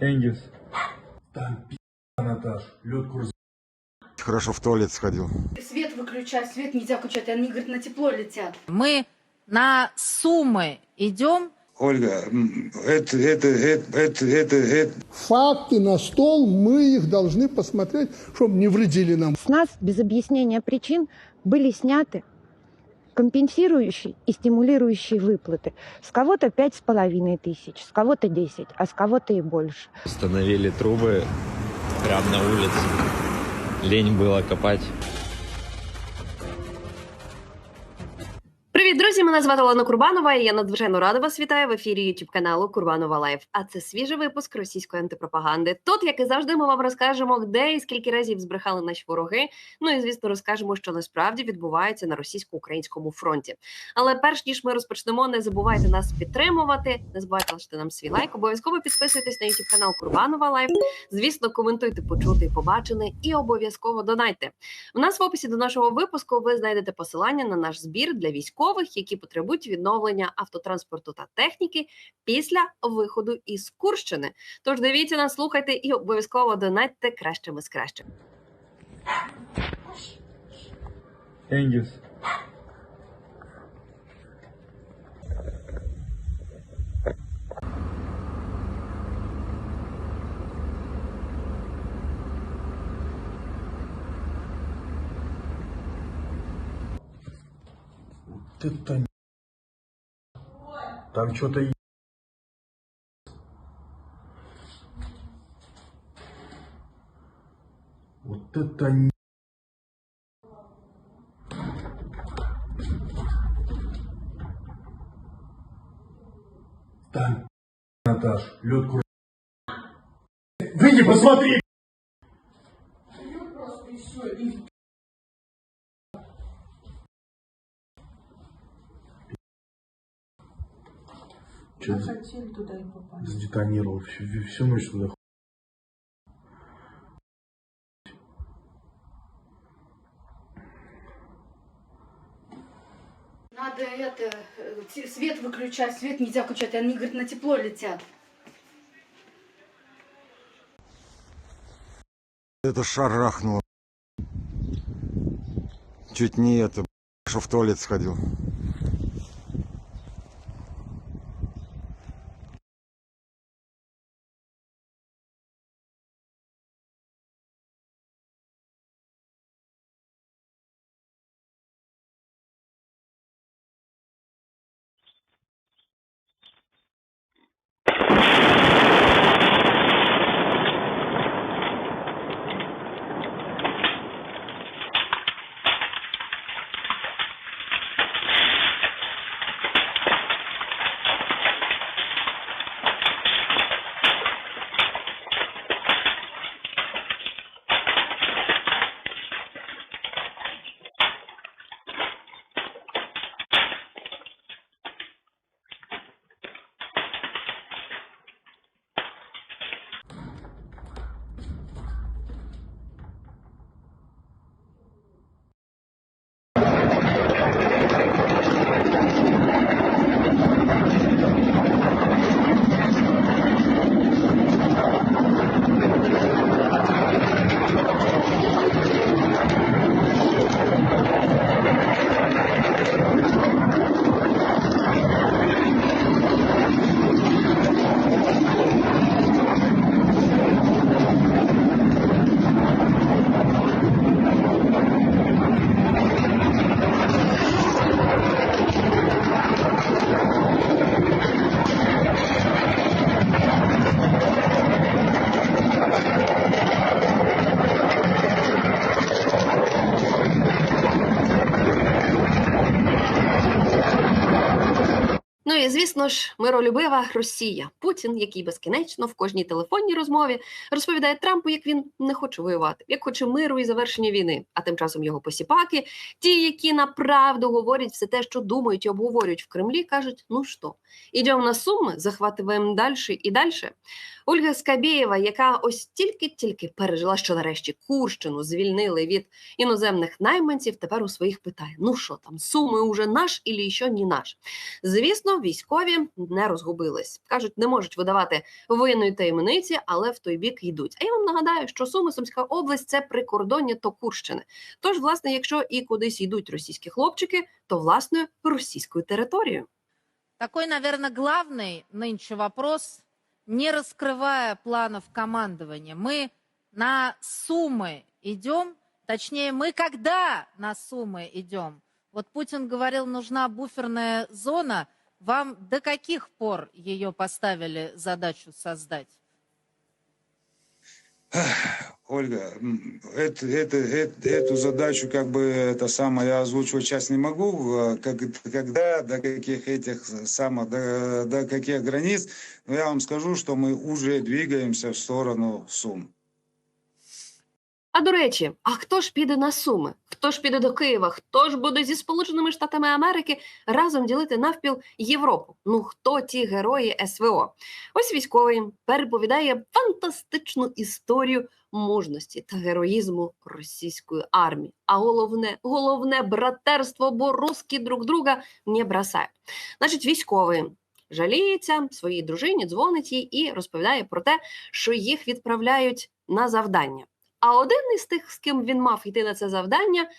Энгельс. Там пи***, Наташ, лед курс. Хорошо в туалет сходил. Свет выключай, свет нельзя включать, они, говорит, на тепло летят. Мы на Сумы идем. Ольга, это, это, это, это, это, Факты на стол, мы их должны посмотреть, чтобы не вредили нам. С нас без объяснения причин были сняты компенсирующие и стимулирующие выплаты. С кого-то пять с половиной тысяч, с кого-то 10, а с кого-то и больше. Установили трубы прямо на улице. Лень было копать. Мене звати Олена Курбанова, і я надзвичайно рада вас вітаю в ефірі youtube каналу Курбанова Лайф. А це свіжий випуск російської антипропаганди. Тут, як і завжди, ми вам розкажемо, де і скільки разів збрехали наші вороги. Ну і звісно, розкажемо, що насправді відбувається на російсько-українському фронті. Але перш ніж ми розпочнемо, не забувайте нас підтримувати. Не забувайте лишити нам свій лайк. Обов'язково підписуйтесь на youtube канал Курбанова Лайф. Звісно, коментуйте, почути і побачене, і обов'язково донайте. У нас в описі до нашого випуску ви знайдете посилання на наш збір для військових, які потребують відновлення автотранспорту та техніки після виходу із Курщини. Тож дивіться нас, слухайте і обов'язково донатьте кращими з кращим. Энгельс. Вот это Там что-то е- Вот это не- Там Наташ, лед курс. Выйди, посмотри! Че хотели туда и попасть. Сдетонировал всю, всю ночь туда. Надо это, э, свет выключай, свет нельзя включать, они, говорит, на тепло летят. Это шарахнуло. Чуть не это. Хорошо в туалет сходил. І звісно ж, миролюбива Росія. Путін, який безкінечно в кожній телефонній розмові розповідає Трампу, як він не хоче воювати, як хоче миру і завершення війни. А тим часом його посіпаки, ті, які направду говорять все те, що думають і обговорюють в Кремлі, кажуть: ну що, ідемо на суми, захватуємо далі і далі. Ольга Скабєєва, яка ось тільки-тільки пережила, що нарешті Курщину звільнили від іноземних найманців, тепер у своїх питає: ну що там, суми уже наш і ще не наш. Звісно, військові не розгубились. кажуть, не можуть видавати воєнної таємниці, але в той бік йдуть. А я вам нагадаю, що Суми Сумська область це прикордоння Токурщини. Тож, власне, якщо і кудись йдуть російські хлопчики, то власною російською територією. Такой, наверное, главный нынче вопрос, не раскрывая планов командования. Мы на Сумы идем, точнее, мы когда на Сумы идем? Вот Путин говорил, нужна буферная зона. Вам до каких пор ее поставили задачу создать? Ольга, это, это, это- эту задачу, как бы, это самое, я озвучивать сейчас не могу, э, как, когда, до каких этих самых, до, до каких границ, но я вам скажу, что мы уже двигаемся в сторону Сум. А до речі, а хто ж піде на Суми? Хто ж піде до Києва? Хто ж буде зі Сполученими Штатами Америки разом ділити навпіл Європу? Ну хто ті герої СВО? Ось військовий переповідає фантастичну історію мужності та героїзму російської армії. А головне, головне братерство, бо русські друг друга не бросають. Значить, військовий жаліється своїй дружині, дзвонить їй і розповідає про те, що їх відправляють на завдання. А один із тих, з ким він мав йти на це завдання,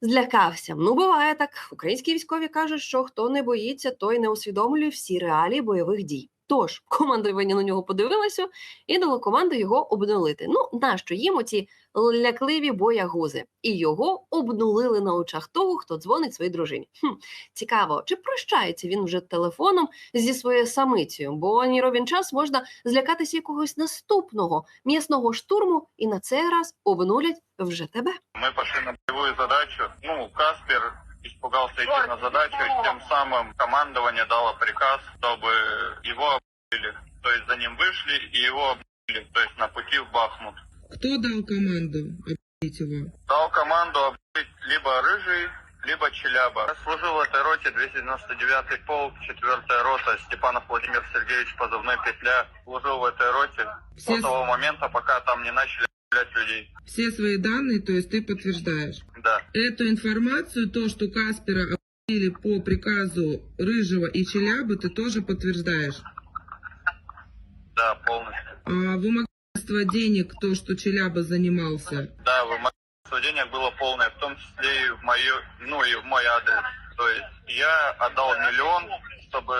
злякався. Ну, буває так. Українські військові кажуть, що хто не боїться, той не усвідомлює всі реалії бойових дій. Тож командування на нього подивилося і дало команду його обнулити. Ну, нащо їм оці лякливі боягузи? І його обнулили на очах того, хто дзвонить своїй дружині. Хм, цікаво, чи прощається він вже телефоном зі своєю самицею? Бо ні ровін час можна злякатися якогось наступного м'ясного штурму, і на цей раз обнулять вже тебе. Мы пошли на боевую задачу. Ну, Каспер испугался идти на задачу, и тем самым командование дало приказ, чтобы его обнулили. То есть за ним вышли и его обнулили, то есть на пути в Бахмут. Кто дал команду объявить его? Дал команду обнулить либо Рыжий, либо Челяба. Я служил в этой роте 299-й полк, 4 рота, Степанов Владимир Сергеевич, позывной «Петля». Служил в этой роте Все, до того момента, пока там не начали людей. все свои данные, то есть ты подтверждаешь. Да. Эту информацию, то, что Каспера объявили по приказу Рыжего и Челябы, ты тоже подтверждаешь. Да, полностью. А вымогательство денег, то, что Челяба занимался, Да, вымогательство денег было полное, в том числе и в мою, ну и в мой адрес. То есть я отдал миллион, чтобы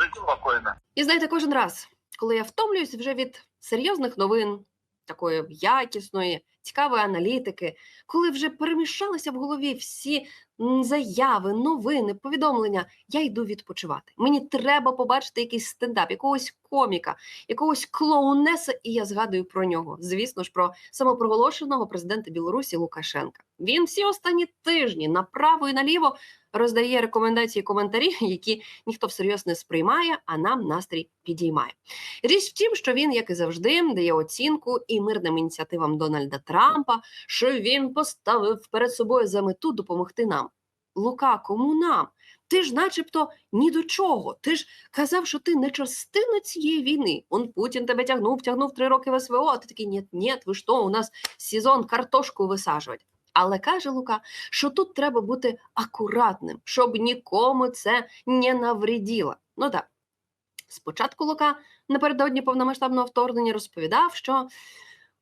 жить спокойно. І знаєте, кожен раз, коли я втомлююсь вже від серйозних новин, такої якісної, цікавої аналітики, коли вже перемішалися в голові всі заяви, новини, повідомлення, я йду відпочивати. Мені треба побачити якийсь стендап, якогось коміка, якогось клоунеса, і я згадую про нього. Звісно ж, про самопроголошеного президента Білорусі Лукашенка. Він всі останні тижні направо і наліво роздає рекомендації, коментарі, які ніхто всерйоз не сприймає, а нам настрій підіймає. Річ в тім, що він, як і завжди, дає оцінку і мирним ініціативам Дональда Трампа, що він поставив перед собою за мету допомогти нам. Лука, кому нам? Ти ж, начебто, ні до чого. Ти ж казав, що ти не частина цієї війни. Он Путін тебе тягнув, тягнув три роки в СВО, а ти такий, ні, ні, ви що, у нас сезон картошку висаджувати. Але каже Лука, що тут треба бути акуратним, щоб нікому це не навреділо. Ну так. Спочатку Лука напередодні повномасштабного вторгнення розповідав, що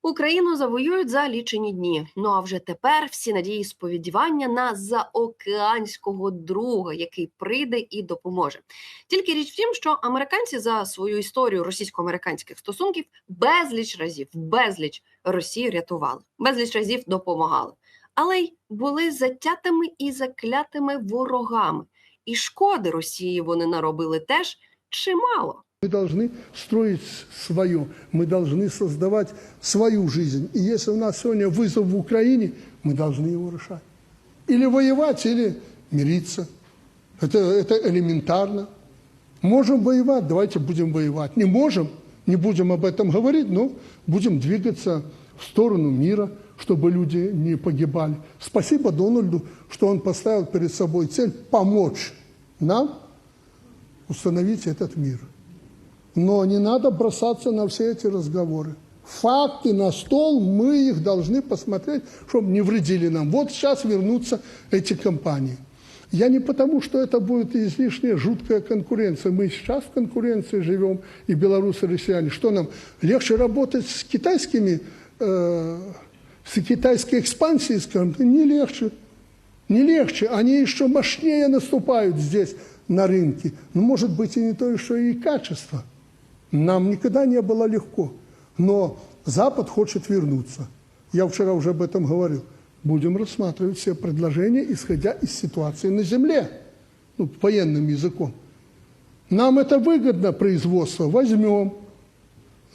Україну завоюють за лічені дні. Ну а вже тепер всі надії і сповідування на заокеанського друга, який прийде і допоможе. Тільки річ в тім, що американці за свою історію російсько-американських стосунків безліч разів, безліч Росію рятували, безліч разів допомагали, але й були затятими і заклятими ворогами. І шкоди Росії вони наробили теж чимало. Мы должны строить свое, мы должны создавать свою жизнь. И если у нас сегодня вызов в Украине, мы должны его решать. Или воевать, или мириться. Это, это элементарно. Можем воевать, давайте будем воевать. Не можем, не будем об этом говорить, но будем двигаться в сторону мира, чтобы люди не погибали. Спасибо Дональду, что он поставил перед собой цель помочь нам установить этот мир. Но не надо бросаться на все эти разговоры. Факты на стол, мы их должны посмотреть, чтобы не вредили нам. Вот сейчас вернутся эти компании. Я не потому, что это будет излишняя жуткая конкуренция. Мы сейчас в конкуренции живем, и белорусы, и россияне. Что нам, легче работать с китайскими, э, с китайской экспансией, скажем? Не легче. Не легче. Они еще мощнее наступают здесь на рынке. Но может быть и не то еще и качество. Нам никогда не было легко. Но Запад хочет вернуться. Я вчера уже об этом говорил. Будем рассматривать все предложения, исходя из ситуации на земле, ну, военным языком. Нам это выгодно, производство, возьмем.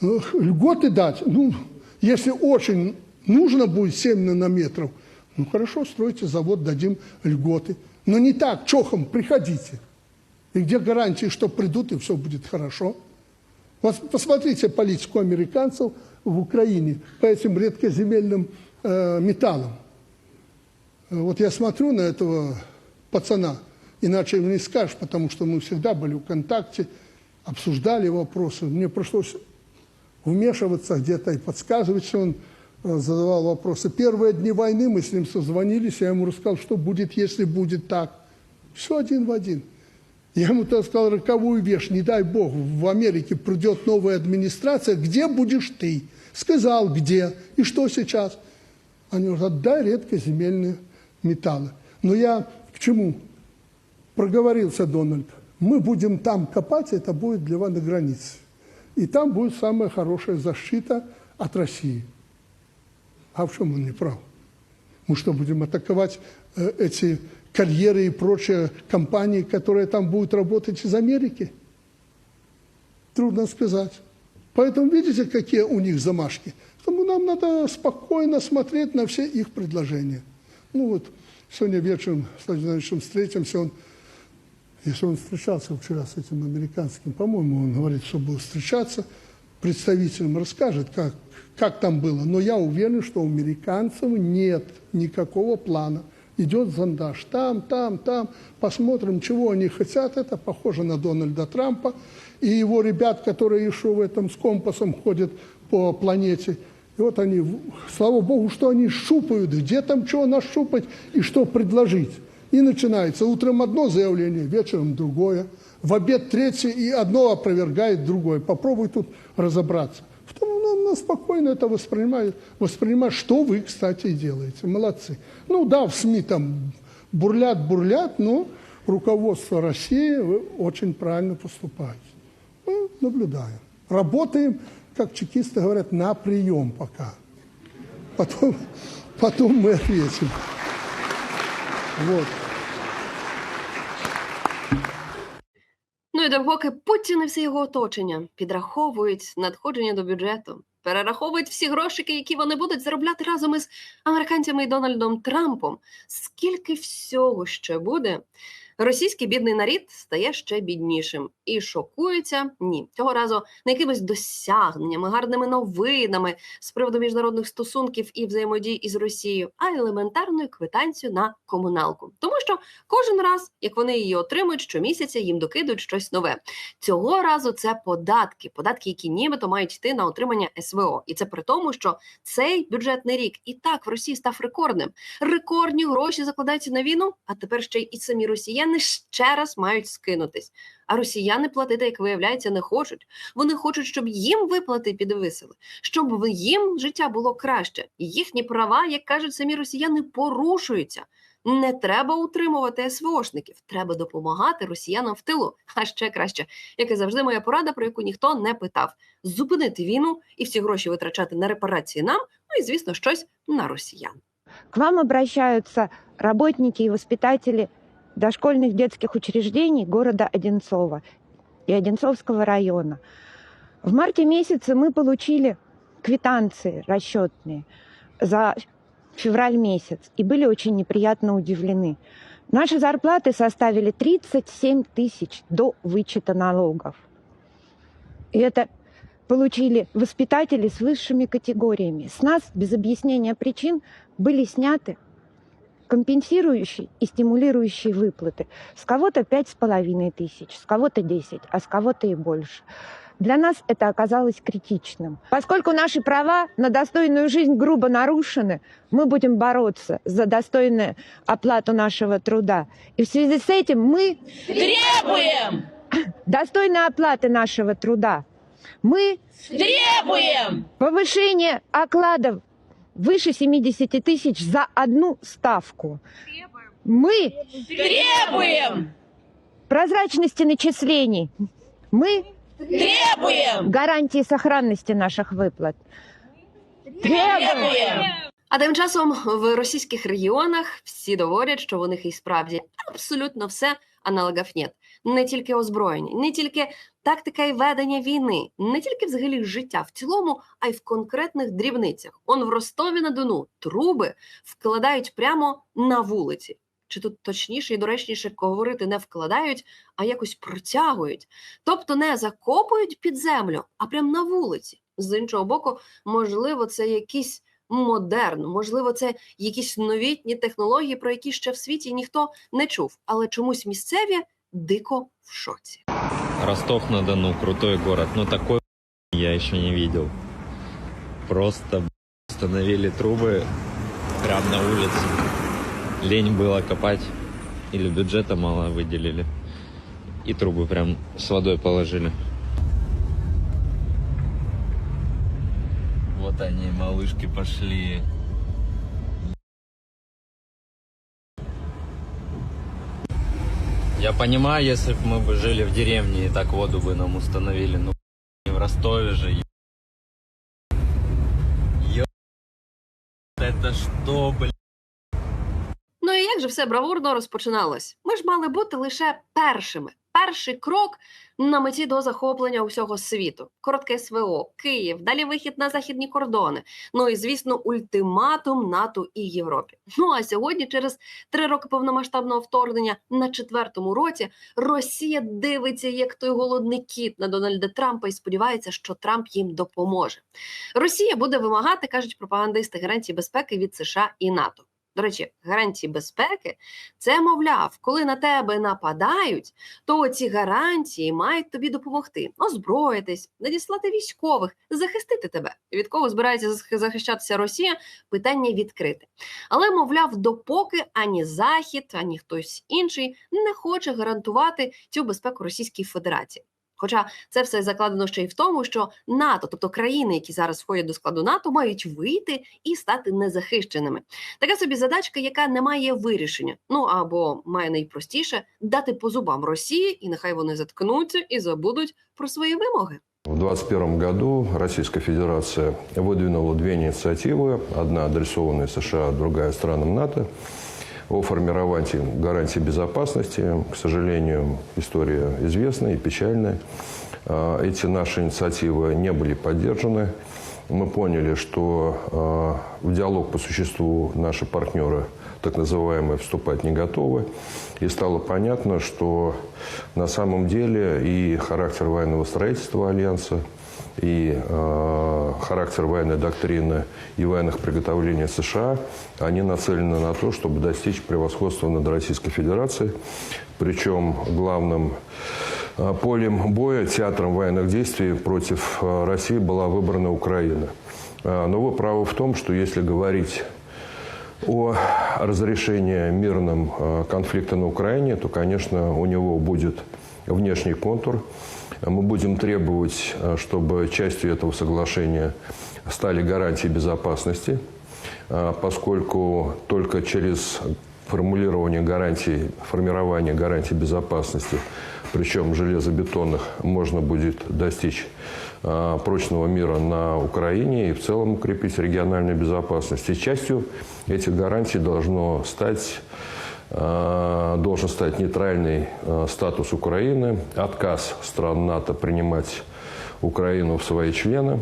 Ну, Льготы дать, ну, если очень нужно будет 7 нанометров, ну хорошо, стройте завод, дадим льготы. Но не так, чохом, приходите. И где гарантии, что придут и все будет хорошо? Вот посмотрите политику американцев в Украине по этим редкоземельным э, металлам. Вот я смотрю на этого пацана, иначе не скажешь, потому что мы всегда были в контакте, обсуждали вопросы. Мне пришлось вмешиваться где-то и подсказывать, что он э, задавал вопросы. Первые дни войны мы с ним созвонились, я ему рассказал, что будет, если будет так. Все один в один. Я ему тогда сказал роковую вещь, не дай бог, в Америке придет новая администрация, где будешь ты? Сказал, где. И что сейчас? Они говорят, отдай редкоземельные металлы. Но я к чему? Проговорился Дональд. Мы будем там копать, это будет для вас на границе. И там будет самая хорошая защита от России. А в чем он не прав? Мы что, будем атаковать э, эти карьеры и прочие компании, которые там будут работать из Америки? Трудно сказать. Поэтому видите, какие у них замашки? Поэтому нам надо спокойно смотреть на все их предложения. Ну вот, сегодня вечером с Владимиром Ильичем встретимся, он, если он встречался вчера с этим американским, по-моему, он говорит, что был встречаться, представителем расскажет, как, как там было. Но я уверен, что у американцев нет никакого плана. Идет зондаж там, там, там, посмотрим, чего они хотят. Это похоже на Дональда Трампа и его ребят, которые еще в этом с компасом ходят по планете. И вот они, слава богу, что они шупают, где там что нашупать и что предложить. И начинается утром одно заявление, вечером другое, в обед третье, и одно опровергает другое. Попробуй тут разобраться. Потом ну, ну, спокойно это воспринимает, воспринимает, что вы, кстати, делаете. Молодцы. Ну да, в СМИ там бурлят-бурлят, но руководство России, вы очень правильно поступаете. Мы наблюдаем. Работаем как чекисты говорят, на прием пока. Потом, потом мы ответим. Вот. І допоки Путін і все його оточення підраховують надходження до бюджету, перераховують всі грошики, які вони будуть заробляти разом із американцями і Дональдом Трампом. Скільки всього ще буде? Російський бідний нарід стає ще біднішим і шокується ні цього разу не якимись досягненнями, гарними новинами з приводу міжнародних стосунків і взаємодії із Росією, а елементарною квитанцією на комуналку. Тому що кожен раз, як вони її отримують, щомісяця їм докидують щось нове. Цього разу це податки, податки, які нібито мають йти на отримання СВО, і це при тому, що цей бюджетний рік і так в Росії став рекордним. Рекордні гроші закладаються на війну, а тепер ще й і самі росіяни ще раз мають скинутись. А росіяни платити, як виявляється, не хочуть. Вони хочуть, щоб їм виплати підвисили, щоб їм життя було краще. Їхні права, як кажуть самі росіяни, порушуються. Не треба утримувати СВОшників, треба допомагати росіянам в тилу. А ще краще, як і завжди, моя порада, про яку ніхто не питав: зупинити війну і всі гроші витрачати на репарації нам, ну і звісно, щось на росіян. К вам обращаются работники и воспитатели дошкольных детских учреждений города Одинцова и Одинцовского района. В марте месяце мы получили квитанции расчетные за февраль месяц и были очень неприятно удивлены. Наши зарплаты составили 37 тысяч до вычета налогов. И это получили воспитатели с высшими категориями. С нас без объяснения причин были сняты компенсирующие и стимулирующие выплаты. С кого-то пять с половиной тысяч, с кого-то 10, а с кого-то и больше. Для нас это оказалось критичным. Поскольку наши права на достойную жизнь грубо нарушены, мы будем бороться за достойную оплату нашего труда. И в связи с этим мы Требуем! достойной оплаты нашего труда. Мы Требуем! повышение окладов выше 70 тысяч за одну ставку. Мы Требуем! прозрачности начислений. Мы Требуем! гарантии сохранности наших выплат. Требуем! А тим часом в російських регіонах всі говорять, що у них і справді абсолютно все аналогів нет. Не тільки озброєння, не тільки тактика і ведення війни, не тільки взагалі життя в цілому, а й в конкретних дрібницях. Он в Ростові на Дону труби вкладають прямо на вулиці. Чи тут точніше і доречніше говорити не вкладають, а якось протягують. Тобто не закопують під землю, а прямо на вулиці. З іншого боку, можливо, це якийсь модерн, можливо, це якісь новітні технології, про які ще в світі ніхто не чув, але чомусь місцеві дико в шоці. Ростов-на-Дону, крутой город. Но такой я еще не видел. Просто установили трубы прямо на улице. Лень было копать. Или бюджета мало выделили. И трубы прям с водой положили. Вот они, малышки, пошли. Я понимаю, если бы мы бы жили в деревне и так воду бы нам установили, ну в Ростове же. ё- Это что, блин? Як же все бравурно розпочиналось? Ми ж мали бути лише першими. Перший крок на меті до захоплення усього світу. Коротке СВО, Київ, далі вихід на західні кордони. Ну і звісно, ультиматум НАТО і Європі. Ну а сьогодні, через три роки повномасштабного вторгнення, на четвертому році Росія дивиться, як той голодний кіт на Дональда Трампа, і сподівається, що Трамп їм допоможе. Росія буде вимагати, кажуть пропагандисти, гарантії безпеки від США і НАТО. До речі, гарантії безпеки це, мовляв, коли на тебе нападають, то ці гарантії мають тобі допомогти озброїтись, надіслати військових, захистити тебе. Від кого збирається захищатися Росія? Питання відкрите. Але, мовляв, допоки ані Захід, ані хтось інший не хоче гарантувати цю безпеку Російській Федерації. Хоча це все закладено ще й в тому, що НАТО, тобто країни, які зараз входять до складу НАТО, мають вийти і стати незахищеними. Така собі задачка, яка не має вирішення. Ну або має найпростіше дати по зубам Росії, і нехай вони заткнуться і забудуть про свої вимоги. В 2021 году Российская Федерация выдвинула две инициативы, одна адресованная США, другая странам НАТО, о формировании гарантий безопасности. К сожалению, история известная и печальная. А, Эти наши инициативы не были поддержаны. Мы поняли, что а, в диалог по существу наши партнеры, так называемые, вступать не готовы. И стало понятно, что на самом деле и характер военного строительства Альянса, и э, характер военной доктрины и военных приготовлений США, они нацелены на то, чтобы достичь превосходства над Российской Федерацией. Причем главным э, полем боя, театром военных действий против э, России была выбрана Украина. Э, Но вы правы в том, что если говорить о разрешении мирным э, конфликта на Украине, то, конечно, у него будет внешний контур. Мы будем требовать, э, чтобы частью этого соглашения стали гарантии безопасности, э, поскольку только через формулирование гарантий, формирование гарантий безопасности, причем железобетонных, можно будет достичь э, прочного мира на Украине и в целом укрепить региональную безопасность. И частью этих гарантий должно стать должен стать нейтральный э, статус Украины, отказ стран НАТО принимать Украину в свои члены.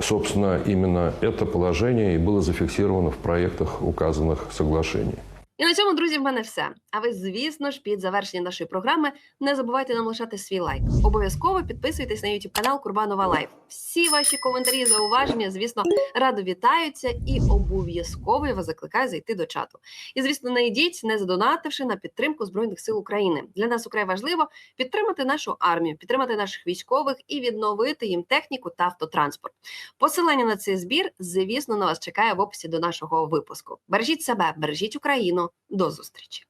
Собственно, именно это положение и было зафиксировано в проектах указанных соглашений. І на цьому, друзі, в мене все. А ви, звісно ж, під завершення нашої програми не забувайте нам лишати свій лайк. Обов'язково підписуйтесь на YouTube канал Курбанова Лайф. Всі ваші коментарі, зауваження, звісно, радо вітаються і обов'язково я вас закликаю зайти до чату. І звісно, не йдіть, не задонативши на підтримку збройних сил України. Для нас украй важливо підтримати нашу армію, підтримати наших військових і відновити їм техніку та автотранспорт. Посилання на цей збір, звісно, на вас чекає в описі до нашого випуску. Бережіть себе, бережіть Україну. До зустрічі.